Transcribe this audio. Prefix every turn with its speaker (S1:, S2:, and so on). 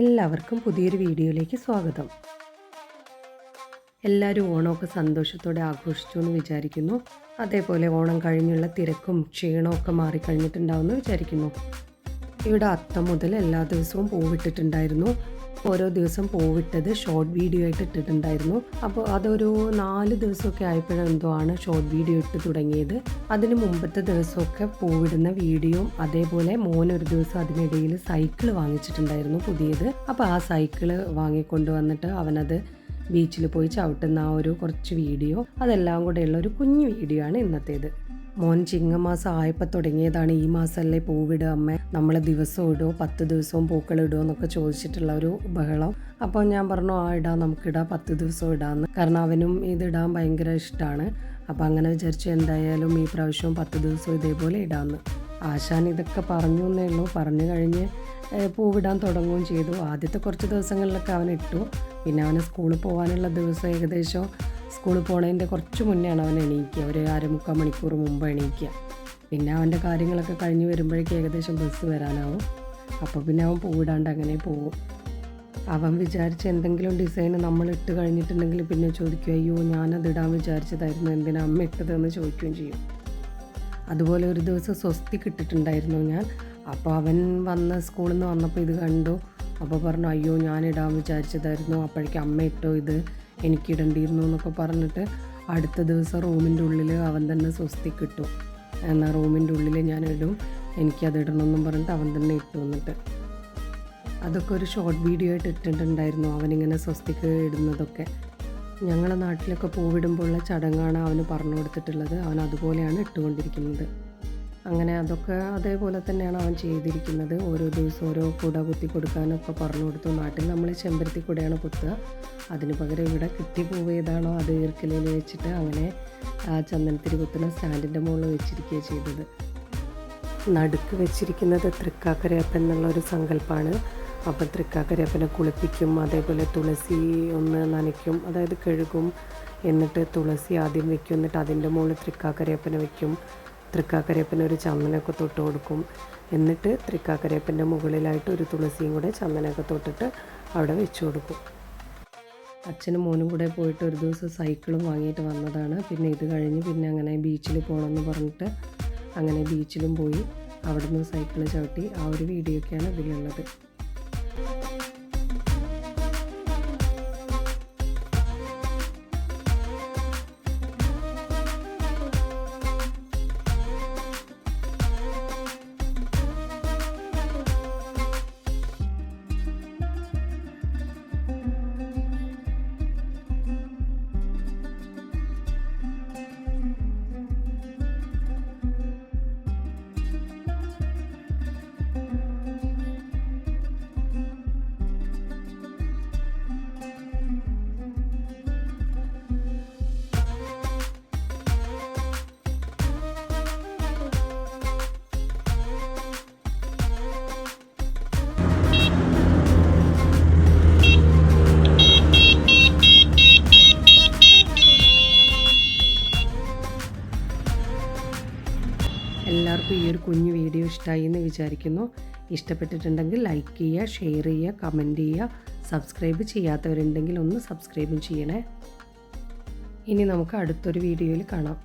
S1: എല്ലാവർക്കും പുതിയൊരു വീഡിയോയിലേക്ക് സ്വാഗതം. എല്ലാവരും ഓണമൊക്കെ സന്തോഷത്തോടെ ആഘോഷിച്ചു എന്ന് വിചാരിക്കുന്നു. അതേപോലെ ഓണം കഴിഞ്ഞുള്ള തിരക്കും ക്ഷീണമൊക്കെ മാറിക്കഴിഞ്ഞിട്ടുണ്ടാവുമെന്ന് വിചാരിക്കുന്നു. ഇവിടെ അത്തം മുതൽ എല്ലാ ദിവസവും പൂവിട്ടിട്ടുണ്ടായിരുന്നു. ഓരോ ദിവസം പൂവിട്ടത് ഷോർട്ട് വീഡിയോ ആയിട്ട് ഇട്ടിട്ടുണ്ടായിരുന്നു. അപ്പോൾ അതൊരു നാല് ദിവസമൊക്കെ ആയപ്പോഴെന്തോ ആണ് ഷോർട്ട് വീഡിയോ ഇട്ട് തുടങ്ങിയത്. അതിന് മുമ്പത്തെ ദിവസമൊക്കെ പൂവിടുന്ന വീഡിയോയും അതേപോലെ മോൻ ഒരു ദിവസം അതിനിടയിൽ സൈക്കിൾ വാങ്ങിച്ചിട്ടുണ്ടായിരുന്നു പുതിയത്. അപ്പോൾ ആ സൈക്കിൾ വാങ്ങിക്കൊണ്ട് വന്നിട്ട് അവനത് ബീച്ചിൽ പോയി ചവിട്ടുന്ന ആ ഒരു കുറച്ച് വീഡിയോ അതെല്ലാം കൂടെയുള്ള ഒരു കുഞ്ഞു വീഡിയോ ആണ് ഇന്നത്തേത്. മോൻ ചിങ്ങമാസം ആയപ്പോൾ തുടങ്ങിയതാണ് ഈ മാസമല്ലേ പൂവിടുക അമ്മ. നമ്മൾ ദിവസം ഇടുമോ പത്ത് ദിവസവും പൂക്കൾ ഇടുമോ എന്നൊക്കെ ചോദിച്ചിട്ടുള്ള ഒരു ബഹളം. അപ്പോൾ ഞാൻ പറഞ്ഞു ആ ഇടാം നമുക്കിടാം പത്ത് ദിവസം ഇടാമെന്ന് കാരണം അവനും ഇതിടാൻ ഭയങ്കര ഇഷ്ടമാണ് അപ്പോൾ അങ്ങനെ വിചാരിച്ചു എന്തായാലും ഈ പ്രാവശ്യവും പത്ത് ദിവസം ഇതേപോലെ ഇടാമെന്ന് ആശാൻ ഇതൊക്കെ പറഞ്ഞു എന്നേ ഉള്ളൂ. പറഞ്ഞു കഴിഞ്ഞ് പൂവിടാൻ തുടങ്ങുകയും ചെയ്തു. ആദ്യത്തെ കുറച്ച് ദിവസങ്ങളിലൊക്കെ അവൻ ഇട്ടു. പിന്നെ അവന് സ്കൂളിൽ പോകാനുള്ള ദിവസം ഏകദേശം സ്കൂളിൽ പോണതിന്റെ കുറച്ച് മുന്നെയാണ് അവൻ എണീക്കുക. ഒരു അരമുക്കാൽ മണിക്കൂർ മുമ്പ് എണീക്കുക. പിന്നെ അവന്റെ കാര്യങ്ങളൊക്കെ കഴിഞ്ഞ് വരുമ്പോഴേക്ക് ഏകദേശം ബസ് വരാനാവും. അപ്പോൾ പിന്നെ അവൻ പോയിടാണ്ട് അങ്ങനെ പോകും അവൻ വിചാരിച്ച എന്തെങ്കിലും ഡിസൈൻ നമ്മൾ ഇട്ട് കഴിഞ്ഞിട്ടുണ്ടെങ്കിൽ പിന്നെ ചോദിക്കും അയ്യോ ഞാനത് ഇടാൻ വിചാരിച്ചതായിരുന്നു. എന്തിനാ അമ്മ ഇട്ടതെന്ന് ചോദിക്കുകയും ചെയ്യും. അതുപോലെ ഒരു ദിവസം സ്വസ്തി കിട്ടിട്ടുണ്ടായിരുന്നു ഞാൻ. അപ്പോൾ അവൻ വന്ന സ്കൂളിൽ നിന്ന് വന്നപ്പോൾ ഇത് കണ്ടു. അപ്പോൾ പറഞ്ഞു അയ്യോ ഞാൻ ഇടാൻ വിചാരിച്ചതായിരുന്നു. അപ്പോഴേക്കും അമ്മ ഇട്ടോ ഇത്. എനിക്കിടണ്ടിയിരുന്നു എന്നൊക്കെ പറഞ്ഞിട്ട് അടുത്ത ദിവസം റൂമിന്റെ ഉള്ളിൽ അവൻ തന്നെ സ്വസ്തിക്കിട്ടു എന്നാൽ റൂമിന്റെ ഉള്ളിൽ ഞാൻ ഇടും എനിക്കത് ഇടണമെന്നും പറഞ്ഞിട്ട് അവൻ തന്നെ ഇട്ടു എന്നിട്ട്. അതൊക്കെ ഒരു ഷോർട്ട് വീഡിയോ ആയിട്ട് ഇട്ടിട്ടുണ്ടായിരുന്നു അവനിങ്ങനെ സ്വസ്തിക്ക് ഇടുന്നതൊക്കെ. ഞങ്ങളുടെ നാട്ടിലൊക്കെ പൂവിടുമ്പോഴുള്ള ചടങ്ങാണ് അവന് പറഞ്ഞു കൊടുത്തിട്ടുള്ളത് അവൻ അതുപോലെയാണ് ഇട്ടുകൊണ്ടിരിക്കുന്നത്. അങ്ങനെ അതൊക്കെ അതേപോലെ തന്നെയാണ് അവൻ ചെയ്തിരിക്കുന്നത്. ഓരോ ദിവസം ഓരോ കുട കുത്തി കൊടുക്കാനൊക്കെ പറഞ്ഞു കൊടുത്തു. നാട്ടിൽ നമ്മൾ ചെമ്പരത്തി കുടയാണ് കുത്തുക. അതിന് പകരം ഇവിടെ കിട്ടി പൂവ് അത് ഈർക്കലയിൽ വെച്ചിട്ട് അങ്ങനെ ആ ചന്ദനത്തിരി കുത്തുന്ന സ്റ്റാൻഡിന്റെ മുകളിൽ വെച്ചിരിക്കുക ചെയ്തത്. നടുക്ക് വെച്ചിരിക്കുന്നത് തൃക്കാക്കരയപ്പൻ എന്നുള്ള ഒരു സങ്കല്പമാണ് അപ്പം തൃക്കാക്കരയപ്പനെ കുളിപ്പിക്കും അതേപോലെ തുളസി ഒന്ന് നനയ്ക്കും അതായത് കഴുകും. എന്നിട്ട് തുളസി ആദ്യം വെക്കും. എന്നിട്ട് അതിന്റെ മുകളിൽ തൃക്കാക്കരയപ്പനെ വെക്കും. തൃക്കാക്കരയപ്പന് ഒരു ചന്ദനമൊക്കെ തൊട്ട് കൊടുക്കും. എന്നിട്ട് തൃക്കാക്കരയപ്പന്റെ മുകളിലായിട്ട് ഒരു തുളസിയും കൂടെ ചന്ദനമൊക്കെ തൊട്ടിട്ട് അവിടെ വെച്ച് കൊടുക്കും. അച്ഛനും മോനും കൂടെ പോയിട്ട് ഒരു ദിവസം സൈക്കിളും വാങ്ങിയിട്ട് വന്നതാണ്. പിന്നെ ഇത് കഴിഞ്ഞ് പിന്നെ അങ്ങനെ ബീച്ചിൽ പോകണമെന്ന് പറഞ്ഞിട്ട് അങ്ങനെ ബീച്ചിലും പോയി അവിടുന്ന് സൈക്കിൾ ചവിട്ടി ആ ഒരു വീഡിയോ ഒക്കെയാണ് ഇതിലുള്ളത്. എല്ലാവർക്കും ഈ ഒരു കുഞ്ഞു വീഡിയോ ഇഷ്ടമായി എന്ന് വിചാരിക്കുന്നു. ഇഷ്ടപ്പെട്ടിട്ടുണ്ടെങ്കിൽ ലൈക്ക് ചെയ്യുക ഷെയർ ചെയ്യുക കമന്റ് ചെയ്യുക സബ്സ്ക്രൈബ് ചെയ്യാത്തവരുണ്ടെങ്കിൽ ഒന്ന് സബ്സ്ക്രൈബും ചെയ്യണേ. ഇനി നമുക്ക് അടുത്തൊരു വീഡിയോയിൽ കാണാം.